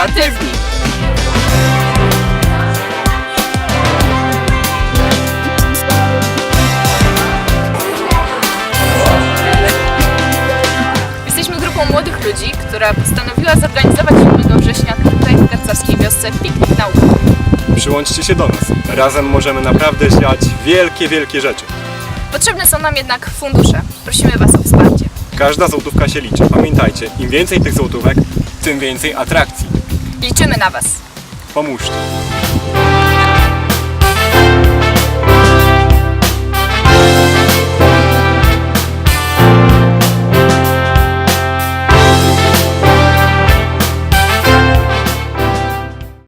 kreatywni. Jesteśmy grupą młodych ludzi, która postanowiła zorganizować 7 września tutaj w tarcarskiej wiosce piknik naukowy. Przyłączcie się do nas. Razem możemy naprawdę zdziałać wielkie, wielkie rzeczy. Potrzebne są nam jednak fundusze. Prosimy Was o wsparcie. Każda złotówka się liczy. Pamiętajcie, im więcej tych złotówek, tym więcej atrakcji. Liczymy na Was. Pomóżcie.